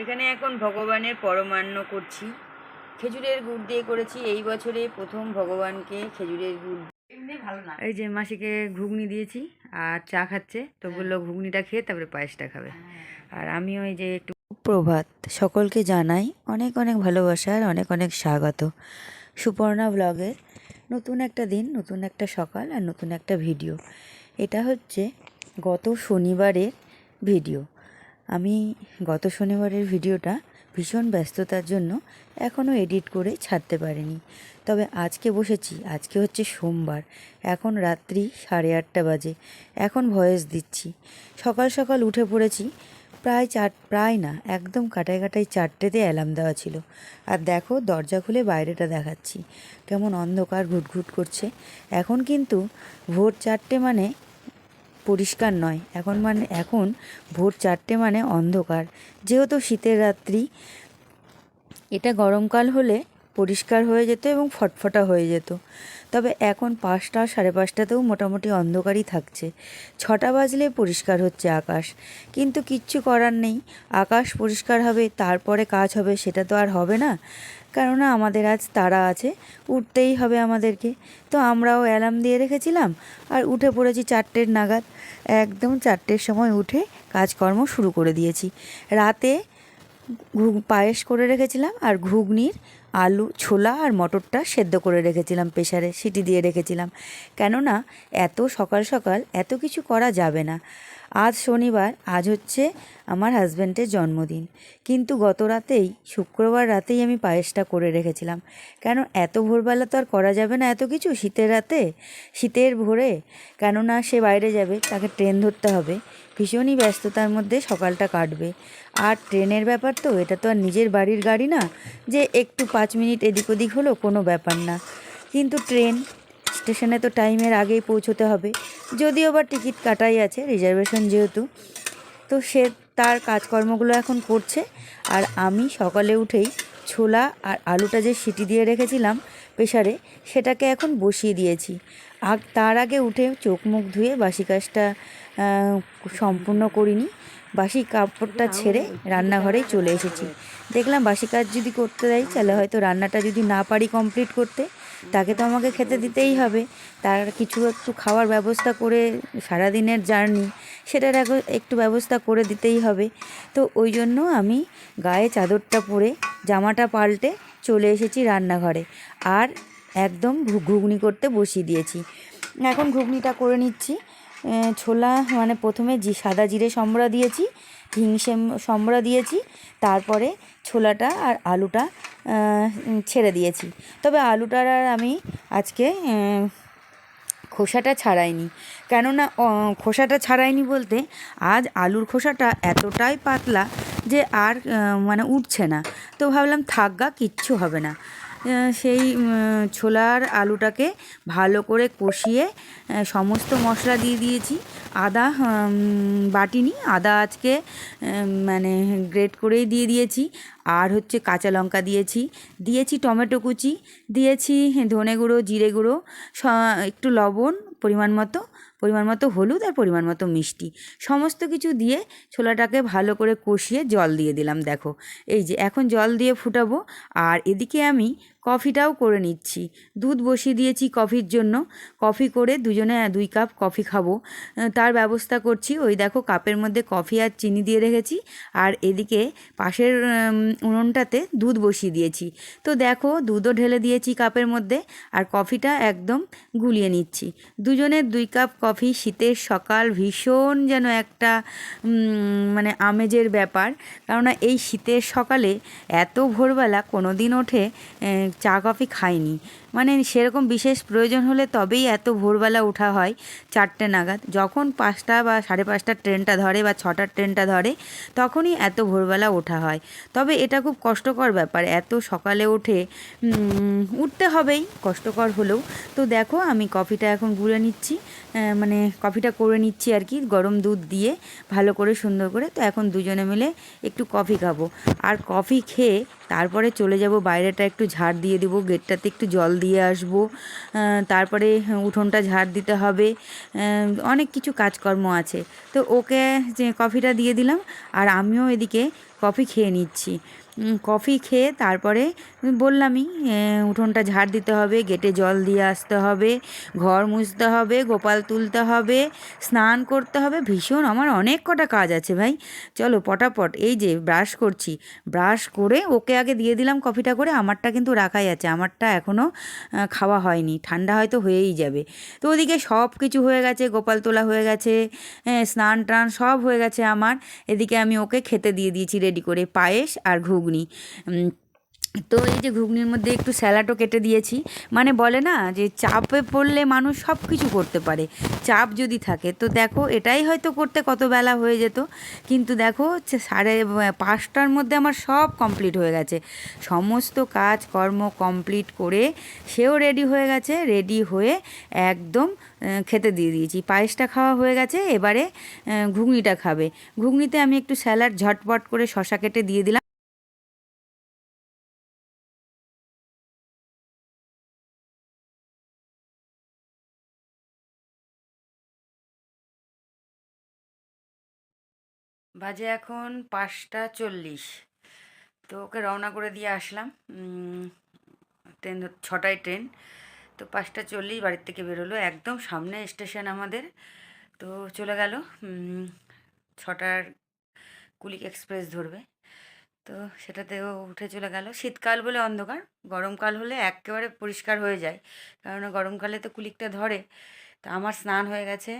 এখানে এখন ভগবানের পরমান্ন করছি। খেজুরের গুড় দিয়ে করেছি। এই বছরে প্রথম ভগবানকে খেজুরের গুড় ভালো না। এই যে মাসিকে ঘুগনি দিয়েছি আর চা খাচ্ছে। তো বলল ঘুগনিটা খেয়ে তারপরে পায়েসটা খাবে। আর আমি ওই যে একটু প্রভাত সকলকে জানাই অনেক অনেক ভালোবাসা আর অনেক অনেক স্বাগত। সুপর্ণা ব্লগের নতুন একটা দিন নতুন একটা সকাল আর নতুন একটা ভিডিও। এটা হচ্ছে গত শনিবারের ভিডিও। আমি গত শনিবারের ভিডিওটা ভীষণ ব্যস্ততার জন্য এখনও এডিট করে ছাড়তে পারিনি। তবে আজকে বসেছি, আজকে হচ্ছে সোমবার, এখন রাত্রি সাড়ে আটটা বাজে, এখন ভয়েস দিচ্ছি। সকাল সকাল উঠে পড়েছি, প্রায় চার, প্রায় না, একদম কাটায় কাটায় চারটেতে অ্যালার্ম দেওয়া ছিল। আর দেখো, দরজা খুলে বাইরেটা দেখাচ্ছি, কেমন অন্ধকার ঘুটঘুট করছে। এখন কিন্তু ভোর চারটে মানে পরিষ্কার নয়। এখন মানে এখন ভোর চারটে মানে অন্ধকার। যেহেতু শীতের রাত্রি, এটা গরমকাল হলে পরিষ্কার হয়ে যেত এবং ফটফটা হয়ে যেত। তবে এখন পাঁচটা, সাড়ে পাঁচটাতেও মোটামুটি অন্ধকারই থাকছে। ছটা বাজলে পরিষ্কার হচ্ছে আকাশ। কিন্তু কিচ্ছু করার নেই। আকাশ পরিষ্কার হবে, তারপরে কাজ হবে, সেটা তো আর হবে না। কেননা আমাদের আজ তারা আছে, উঠতেই হবে আমাদেরকে। তো আমরাও অ্যালার্ম দিয়ে রেখেছিলাম আর উঠে পড়েছি চারটের নাগাদ। একদম চারটের সময় উঠে কাজকর্ম শুরু করে দিয়েছি। রাতে পায়েস করে রেখেছিলাম আর ঘুগনির আলু, ছোলা আর মটরটা সেদ্ধ করে রেখেছিলাম প্রেশারে সিটি দিয়ে রেখেছিলাম। কেননা এত সকাল সকাল এত কিছু করা যাবে না। আজ শনিবার, আজ হচ্ছে আমার হাজব্যান্ডের জন্মদিন। কিন্তু গত রাতেই, শুক্রবার রাতেই আমি পায়েসটা করে রেখেছিলাম। কেন এত ভোরবেলা তো আর করা যাবে না এত কিছু? শীতের রাতে? শীতের ভোরে? কেননা সে বাইরে যাবে, তাকে ট্রেন ধরতে হবে। ভীষণই ব্যস্ততার মধ্যে সকালটা কাটবে। আর ট্রেনের ব্যাপার তো, এটা তো আর নিজের বাড়ির গাড়ি না, যে একটু পাঁচ মিনিট এদিক ওদিক হলো কোনো ব্যাপার না। কিন্তু ট্রেন স্টেশনে তো টাইমের আগেই পৌঁছতে হবে। যদিও বা টিকিট কাটাই আছে, রিজার্ভেশন যেহেতু। তো সে তার কাজকর্মগুলো এখন করছে। আর আমি সকালে উঠেই ছোলা আর আলুটা যে সিটি দিয়ে রেখেছিলাম প্রেশারে সেটাকে এখন বসিয়ে দিয়েছি। আগ, তার আগে উঠে চোখ মুখ ধুয়ে বাসি কাজটা সম্পূর্ণ করিনি। বাসি কাপড়টা ছেড়ে রান্নাঘরেই চলে এসেছি। দেখলাম বাসি কাজ যদি করতে দেয় তাহলে হয়তো রান্নাটা যদি না পারি কমপ্লিট করতে। তাকে তো আমাকে খেতে দিতেই হবে। তার কিছু একটু খাওয়ার ব্যবস্থা করে সারাদিনের জার্নি, সেটার এক- একটু ব্যবস্থা করে দিতেই হবে। তো ওই জন্য আমি গায়ে চাদরটা পরে জামাটা পাল্টে চলে এসেছি রান্নাঘরে। আর একদম ঘুগনি করতে বসিয়ে দিয়েছি। এখন ঘুগনিটা করে নিচ্ছি। ছোলা মানে প্রথমে জি, সাদা জিরে সম্বরা দিয়েছি, হিংসে সম্বরা দিয়েছি, তারপরে ছোলাটা আর আলুটা ছেড়ে দিয়েছি। তবে আলুটার আর আমি আজকে খোসাটা ছাড়াইনি। কেননা খোসাটা ছাড়াইনি বলতে আজ আলুর খোসাটা এতটাই পাতলা যে আর মানে উঠছে না। তো ভাবলাম থাকগা কিচ্ছু হবে না। সেই ছোলার আলুটাকে ভালো করে কষিয়ে সমস্ত মশলা দিয়ে দিয়েছি। আদা বাটিনি, আদা আজকে মানে গ্রেট করেই দিয়ে দিয়েছি। আর হচ্ছে কাঁচা লঙ্কা দিয়েছি। দিয়েছি টমেটো কুচি, দিয়েছি ধনে গুঁড়ো, জিরে গুঁড়ো একটু লবণ পরিমাণ মতো পরিমাণ মতো হলুদ আর পরিমাণ মতো মিষ্টি। সমস্ত কিছু দিয়ে ছোলাটাকে ভালো করে কষিয়ে জল দিয়ে দিলাম, দেখো। এই যে, এখন জল দিয়ে ফুটাবো। আর এদিকে আমি কফিটাও করে নিচ্ছি। দুধ বসিয়ে দিয়েছি কফির জন্য। কফি করে দুজনে দুই কাপ কফি খাব। তার ব্যবস্থা করছি, ওই দেখো কাপের মধ্যে কফি আর চিনি দিয়ে রেখেছি। আর এদিকে পাশের উনুনটাতে দুধ বসিয়ে দিয়েছি। তো দেখো দুধও ঢেলে দিয়েছি কাপের মধ্যে। আর কফিটা একদম গুলিয়ে নিচ্ছি। দুজনের দুই কাপ কফি, শীতের সকাল ভীষণ যেন একটা মানে আমেজের ব্যাপার। কেননা এই শীতের সকালে এত ভোরবেলা কোনো দিন ওঠে চা কফি খাইনি। মানে সেরকম বিশেষ প্রয়োজন হলে তবেই এত ভোরবেলা ওঠা হয় চারটে নাগাদ। যখন পাঁচটা বা সাড়ে পাঁচটার ট্রেনটা ধরে বা ছটার ট্রেনটা ধরে, তখনই এত ভোরবেলা ওঠা হয়। তবে এটা খুব কষ্টকর ব্যাপার, এত সকালে উঠে উঠতে হবেই, কষ্টকর হলেও। তো দেখো, আমি কফিটা এখন গুলে নিচ্ছি মানে কফিটা করে নিচ্ছি আর কি, গরম দুধ দিয়ে, ভালো করে সুন্দর করে। তো এখন দুজনে মিলে একটু কফি খাব। আর কফি খেয়ে তারপরে চলে যাব, বাইরেটা একটু ঝাড় দিয়ে দেবো, গেটটাতে একটু জল দিয়ে আসব। তারপরে উঠোনটা ঝাড় দিতে হবে। অনেক কিছু কাজকর্ম আছে। তো ওকে যে কফিটা দিয়ে দিলাম, আর আমিও এদিকে কফি খেয়ে নিচ্ছি। কফি খেয়ে তারপরে বললামই উঠোনটা ঝাড় দিতে হবে, গেটে জল দিয়ে আসতে হবে, ঘর মুছতে হবে, গোপাল তুলতে হবে, স্নান করতে হবে, ভীষণ আমার অনেক কটা কাজ আছে ভাই। চলো পটাপট, এই যে ব্রাশ করছি, ব্রাশ করে ওকে আগে দিয়ে দিলাম কফিটা করে, আমারটা কিন্তু রাখাই আছে, আমারটা এখনও খাওয়া হয়নি, ঠান্ডা হয়তো হয়েই যাবে। তো ওদিকে সব কিছু হয়ে গেছে, গোপাল তোলা হয়ে গেছে স্নান টান সব হয়ে গেছে আমার, এদিকে আমি ওকে খেতে দিয়ে দিয়েছি রেডি করে পায়েস আর ঘুগনি। তো এই যে ঘুগনির মধ্যে একটু স্যালাডও কেটে দিয়েছি। মানে বলে না যে চাপে পড়লে মানুষ সব কিছু করতে পারে। চাপ যদি থাকে, তো দেখো এটাই হয়তো করতে কত বেলা হয়ে যেত। কিন্তু দেখো সাড়ে পাঁচটার মধ্যে আমার সব কমপ্লিট হয়ে গেছে। সমস্ত কাজ কর্ম কমপ্লিট করে সেও রেডি হয়ে গেছে। রেডি হয়ে একদম খেতে দিয়ে দিয়েছি। পায়েসটা খাওয়া হয়ে গেছে, এবারে ঘুগনিটা খাবে। ঘুগনিতে আমি একটু স্যালাড ঝটপট করে শশা কেটে দিয়ে দিলাম। বাজে এখন পাঁচটা চল্লিশ। তো ওকে রওনা করে দিয়ে আসলাম। ট্রেন ছটায় ট্রেন। তো পাঁচটা চল্লিশ বাড়ির থেকে বেরোলো। একদম সামনে স্টেশন আমাদের। তো চলে গেল। ছটার কুলিক এক্সপ্রেস ধরবে। তো সেটাতেও উঠে চলে গেল। শীতকাল বলে অন্ধকার। গরমকাল হলে একেবারে পরিষ্কার হয়ে যায়। কারণ গরমকালে তো কুলিকটা ধরে। তো আমার স্নান হয়ে গেছে।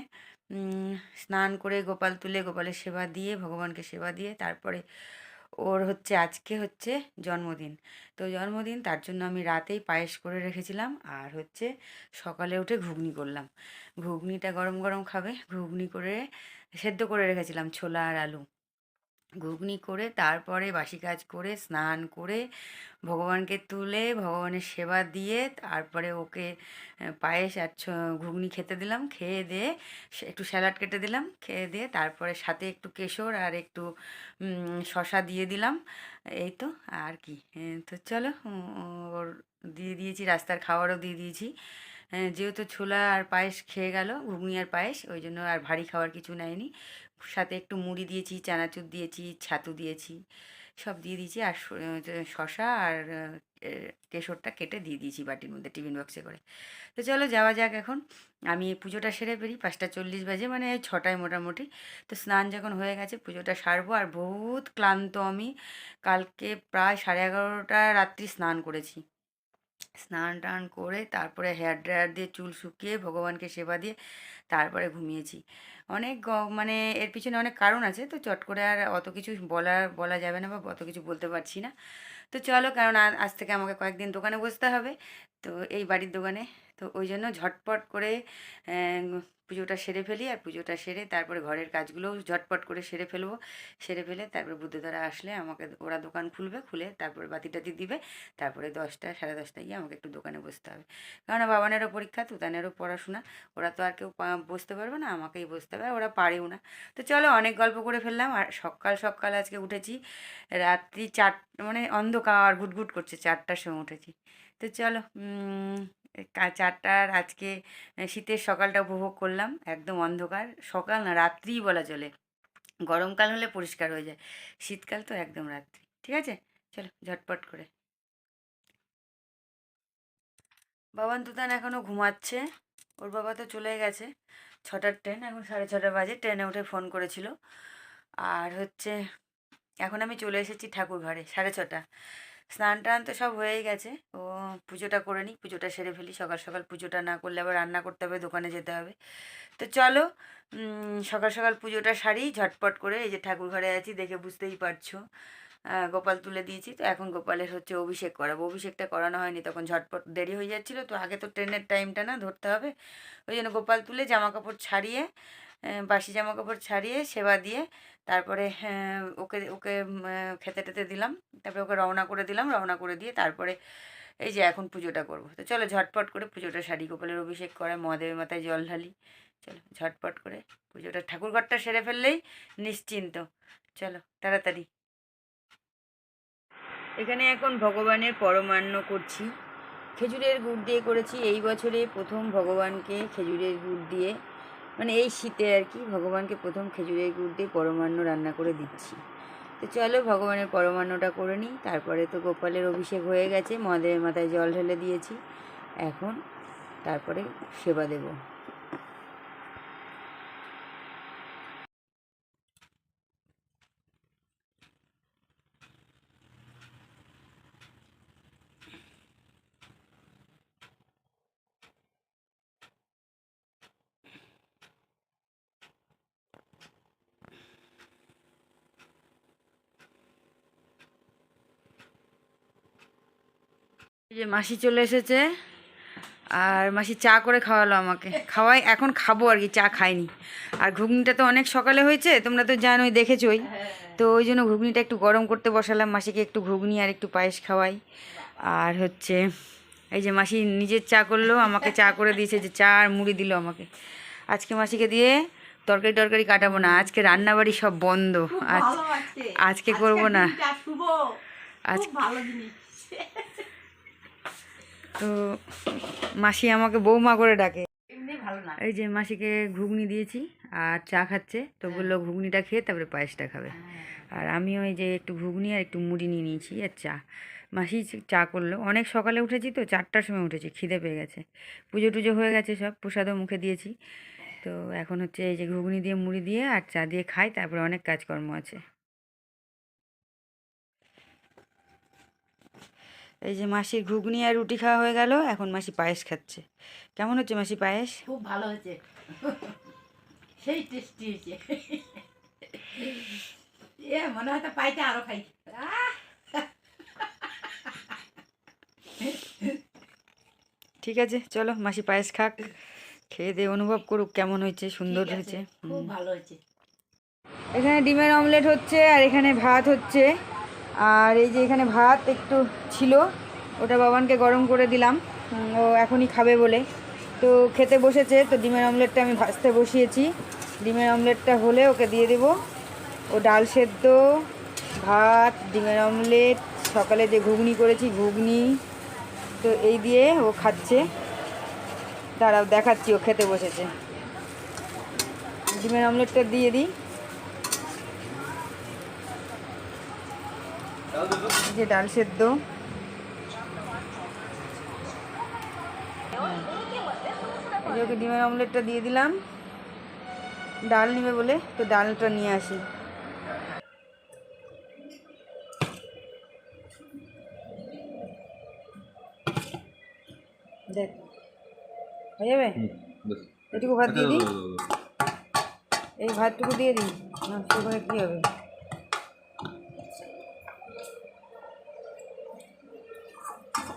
স্নান করে গোপাল তুলে গোপালের সেবা দিয়ে, ভগবানকে সেবা দিয়ে তারপরে ওর হচ্ছে আজকে হচ্ছে জন্মদিন। তো জন্মদিন তার জন্য আমি রাতেই পায়েস করে রেখেছিলাম আর হচ্ছে সকালে উঠে ঘুগনি করলাম। ঘুগনিটা গরম গরম খাবে, ঘুগনি করে সেদ্ধ করে রেখেছিলাম ছোলা আর আলু। ঘুগনি করে, তারপরে বাসি কাজ করে, স্নান করে, ভগবানকে তুলে, ভগবানের সেবা দিয়ে, তারপরে ওকে পায়েস আর ঘুগনি খেতে দিলাম। খেয়ে দিয়ে একটু স্যালাড কেটে দিলাম। খেয়ে দিয়ে তারপরে সাথে একটু কেশর আর একটু শসা দিয়ে দিলাম। এই তো আর কি। তো চলো ওর দিয়ে দিয়েছি, রাস্তার খাবারও দিয়ে দিয়েছি। যেহেতু ছোলা আর পায়েস খেয়ে গেল, ঘুগনি আর পায়েস, ওই জন্য আর ভারী খাবার কিছু নেয়নি। সাথে একটু মুড়ি দিয়েছি, চানাচুর দিয়েছি, ছাতু দিয়েছি, সব দিয়ে দিয়েছি আর শশা আর কেশরটা কেটে দিয়ে দিয়েছি বাটির মধ্যে টিফিন বক্সে করে। তো চলো যাওয়া যাক এখন। আমি পুজোটা সেরে বেরি পাঁচটা চল্লিশ বাজে মানে এই ছটায় মোটামুটি। তো স্নান যখন হয়ে গেছে, পুজোটা সারবো আর বহুত ক্লান্ত আমি। কালকে প্রায় সাড়ে এগারোটা রাত্রি স্নান করেছি। স্নান টান করে তারপরে হেয়ার ড্রায়ার দিয়ে চুল শুকিয়ে, ভগবানকে সেবা দিয়ে তারপরে ঘুমিয়েছি। অনেক মানে এর পিছনে অনেক কারণ আছে, তো চট করে আর অত কিছু বলা বলা যাবে না বা অত কিছু বলতে পারছি না। তো চলো, কারণ আজ থেকে আমাকে কয়েকদিন দোকানে বসতে হবে, তো এই বাড়ির দোকানে, তো ওই জন্য ঝটপট করে পুজোটা সেরে ফেলি আর পুজোটা সেরে তারপরে ঘরের কাজগুলোও ঝটপট করে সেরে ফেলব। সেরে ফেলে তারপরে বুদ্ধধারা আসলে আমাকে ওরা দোকান খুলবে, খুলে তারপরে বাতি টাতি দিবে। তারপরে দশটা, সাড়ে দশটায় গিয়ে আমাকে একটু দোকানে বসতে হবে। কারণ বাবানেরও পরীক্ষা, তুতানেরও পড়াশোনা। ওরা তো আর কেউ বসতে পারবে না, আমাকেই বসতে হবে ওরা পারেও না। তো চলো অনেক গল্প করে ফেললাম, আর সকাল সকাল আজকে উঠেছি। রাত্রি চার মানে অন্ধকার, ঘুটঘুট করছে, চারটার সময় উঠেছি। তো চলো চারটার আজকে শীতের সকালটা উপভোগ করলাম, একদম অন্ধকার। সকাল না, রাত্রিই বলা চলে। গরমকাল হলে পরিষ্কার হয়ে যায়। শীতকাল তো একদম রাত্রি, ঠিক আছে? চলো, ঝটপট করে। বাবান তুতান এখনও ঘুমাচ্ছে। ওর বাবা তো চলে গেছে। ছটার ট্রেন, এখন সাড়ে ছটা বাজে। ট্রেনে উঠে ফোন করেছিল। আর হচ্ছে, এখন আমি চলে এসেছি ঠাকুর ঘরে সাড়ে ছটা। স্নান টান তো সব হয়েই গেছে। ও পুজোটা করে নিই পুজোটা সেরে ফেলি। সকাল সকাল পুজোটা না করলে আবার রান্না করতে হবে, দোকানে যেতে হবে। তো চলো সকাল সকাল পুজোটা সারি, ঝটপট করে এই যে ঠাকুর ঘরে আছি, দেখে বুঝতেই পারছ। গোপাল তুলে দিয়েছি। তো এখন গোপালের হচ্ছে অভিষেক করাবো। অভিষেকটা করানো হয়নি, তখন ঝটপট দেরি হয়ে যাচ্ছিল। তো আগে তো ট্রেনের টাইমটা না, ধরতে হবে। ওই জন্য গোপাল তুলে জামা কাপড় ছাড়িয়ে বাসি জামা কাপড় ছাড়িয়ে সেবা দিয়ে তারপরে ওকে ওকে খেতে টেতে দিলাম। তারপরে ওকে রওনা করে দিলাম। রওনা করে দিয়ে তারপরে এই যে এখন পুজোটা করব। তো চলো ঝটপট করে পুজোটা সারি। গোপালের অভিষেক করে মহাদেবের মাথায় জল ঢালি। চলো ঝটপট করে পুজোটা ঠাকুরঘরটা সেরে ফেললেই নিশ্চিন্ত। চলো, তাড়াতাড়ি। এখানে এখন ভগবানের পরমান্ন করছি। খেজুরের গুড় দিয়ে করেছি। এই বছরে প্রথম ভগবানকে খেজুরের গুড় দিয়ে মানে এই শীতে আর কি, ভগবানকে প্রথম খেজুরের গুড় দিয়ে পরমান্ন রান্না করে দিচ্ছি। তো চলো ভগবানের পরমান্নটা করে নিই। তারপরে তো গোপালের অভিষেক হয়ে গেছে। মহাদেবের মাথায় জল ঢেলে দিয়েছি। এখন তারপরে সেবা দেব এই যে মাসি চলে এসেছে আর মাসি চা করে খাওয়ালো আমাকে। খাওয়াই এখন খাব আর কি চা খাইনি। আর ঘুগনিটা তো অনেক সকালে হয়েছে তোমরা তো জানোই দেখেছোই। তো ওই জন্য ঘুগনিটা একটু গরম করতে বসালাম মাসিকে একটু ঘুগনি আর একটু পায়েস খাওয়াই। আর হচ্ছে এই যে মাসি নিজের চা করল আমাকে চা করে দিয়েছে যে চা আর মুড়ি দিল আমাকে। আজকে মাসিকে দিয়ে তরকারি টরকারি কাটাবো না আজকে রান্নাবাড়ি সব বন্ধ। আজ আজকে। করব না। আজ ভালো জিনিস। তো মাসি আমাকে বৌমা করে ডাকে। এই যে মাসিকে ঘুগনি দিয়েছি আর চা খাচ্ছে তো বলল ঘুগনিটা খেয়ে তারপরে পায়েসটা খাবে। আর আমি ওই যে একটু ঘুগনি আর একটু মুড়ি নিয়ে নিয়েছি আর চা। মাসি চা করল। অনেক সকালে উঠেছি তো চারটার সময় উঠেছি খিদে পেয়ে গেছে। পুজো টুজো হয়ে গেছে সব প্রসাদও মুখে দিয়েছি। তো এখন হচ্ছে এই যে ঘুগনি দিয়ে মুড়ি দিয়ে আর চা দিয়ে খাই তারপরে অনেক কাজকর্ম আছে। এই যে মাসির ঘুগনি আর রুটি খাওয়া হয়ে গেল এখন মাসি পায়েস খাচ্ছে। কেমন হচ্ছে মাসি পায়েস? খুব ভালো হয়েছে। সেই টেস্টি হয়েছে। এ মনে হয় পাইতে আরও খাই। ঠিক আছে চলো মাসি পায়েস খাক খেয়ে দিয়ে অনুভব করুক কেমন হয়েছে সুন্দর হয়েছে। খুব ভালো হয়েছে। এখানে ডিমের অমলেট হচ্ছে আর এখানে ভাত হচ্ছে। আর এই যে এখানে ভাত একটু ছিল, ওটা বাবানকে গরম করে দিলাম। ও এখনই খাবে বলে। তো খেতে বসেছে, তো ডিমের অমলেটটা আমি ভাজতে বসিয়েছি। ডিমের অমলেটটা হলে ওকে দিয়ে দেবো। ও ডাল সেদ্ধ, ভাত, ডিমের অমলেট, সকালে যে ঘুগনি করেছি, ঘুগনি। তো এই দিয়ে ও খাচ্ছে। দাঁড়াও, দেখাচ্ছি, ও খেতে বসেছে। ডিমের অমলেটটা দিয়ে দিই। যে ডাল সেদ্ধ। ওকে ডিমের অমলেটটা দিয়ে দিলাম। ডাল নিবে বলে তো ডালটা নিয়ে আসি। দেখ হয়ে যাবে? এটুকু ভাত দিয়ে দিই? এই ভাতটুকু দিয়ে দিই করে কী হবে?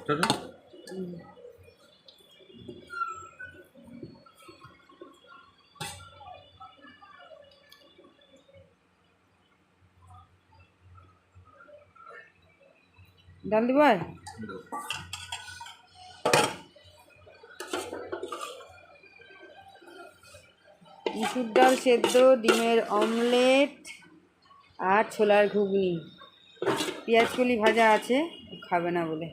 ডাল দিব ইসুর ডাল সেদ্ধ, ডিমের অমলেট আর ছোলার ঘুগনি। পেঁয়াজ কলি ভাজা আছে, খাবে না বলে।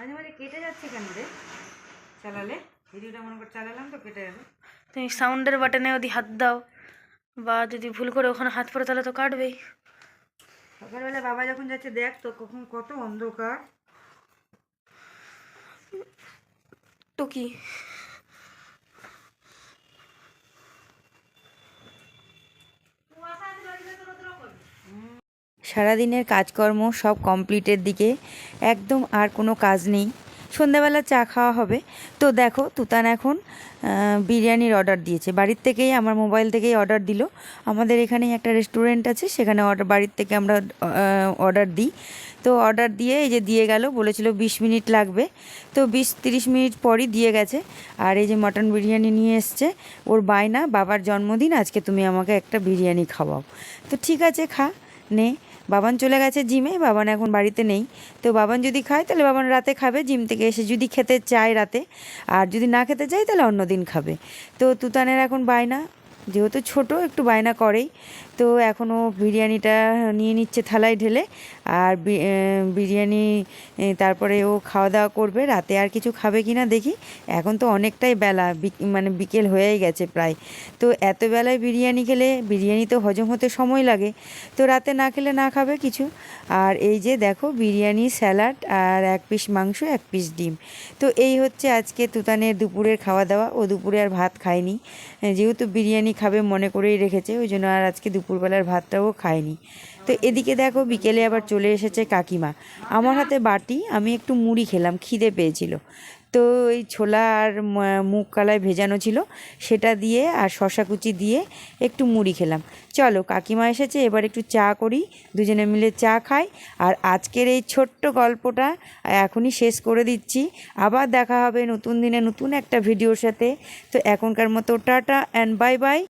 মাঝে মাঝে কেটে যাচ্ছে কেন রে? চালালে? ভিডিওটা মনে করে চালালাম তো কেটে যাবে। তুমি সাউন্ডের বাটনে যদি হাত দাও বা যদি ভুল করে ওখানে হাত পড়ে তাহলে তো কাটবেই। সকালবেলা বাবা যখন যাচ্ছে দেখ তো কখন কত অন্ধকার। তো কি? সারাদিনের কাজকর্ম সব কমপ্লিটের দিকে একদম আর কোনো কাজ নেই। সন্ধ্যাবেলা চা খাওয়া হবে। তো দেখো, তুতান এখন বিরিয়ানির অর্ডার দিয়েছে। বাড়ির থেকেই, আমার মোবাইল থেকেই অর্ডার দিল। আমাদের এখানেই একটা রেস্টুরেন্ট আছে, সেখানে অর্ডার বাড়ির থেকে আমরা অর্ডার দিই। তো অর্ডার দিয়ে এই যে দিয়ে গেল, বলেছিল বিশ মিনিট লাগবে। তো বিশ তিরিশ মিনিট পরই দিয়ে গেছে। আর এই যে মটন বিরিয়ানি নিয়ে এসছে, ওর বায়না, বাবার জন্মদিন, আজকে তুমি আমাকে একটা বিরিয়ানি খাওয়াও। তো ঠিক আছে, খা, নে। বাবান চলে গেছে জিমে, বাবান এখন বাড়িতে নেই। তো বাবান যদি খায়, তাহলে বাবান রাতে খাবে, জিম থেকে এসে যদি খেতে চায় রাতে, আর যদি না খেতে চায়, তাহলে অন্য দিন খাবে। তো তুতানের এখন বায়না, যেহেতু ছোট, একটু বায়না করেই। তো এখনও বিরিয়ানিটা নিয়ে নিচ্ছে থালায় ঢেলে। আর বিরিয়ানি তারপরে ও খাওয়া দাওয়া করবে। রাতে আর কিছু খাবে কি না দেখি। এখন তো অনেকটাই বেলা মানে বিকেল হয়েই গেছে প্রায়। তো এত বেলায় বিরিয়ানি খেলে, বিরিয়ানি তো হজম হতে সময় লাগে। তো রাতে না খেলে না খাবে কিছু। আর এই যে দেখো, বিরিয়ানি, স্যালাড আর এক পিস মাংস, এক পিস ডিম। তো এই হচ্ছে আজকে তুতানের দুপুরের খাওয়া দাওয়া ও দুপুরে আর ভাত খায়নি। যেহেতু বিরিয়ানি খাবে মনে করেই রেখেছে, ওই জন্য আর আজকে দুপুরবেলার ভাতটাও খায়নি তো এদিকে দেখো বিকেলে আবার চলে এসেছে কাকিমা। আমার হাতে বাটি, আমি একটু মুড়ি খেলাম, খিদে পেয়েছিল। তো এই ছোলা আর মুগ কালায় ভেজানো ছিল, সেটা দিয়ে আর শশা কুচি দিয়ে একটু মুড়ি খেলাম। চলো, কাকিমা এসেছে, এবার একটু চা করি, দুজনে মিলে চা খাই। আর আজকের এই ছোট্ট গল্পটা এখনই শেষ করে দিচ্ছি। আবার দেখা হবে নতুন দিনে নতুন একটা ভিডিওর সাথে। তো এখনকার মতো টাটা অ্যান্ড বাই বাই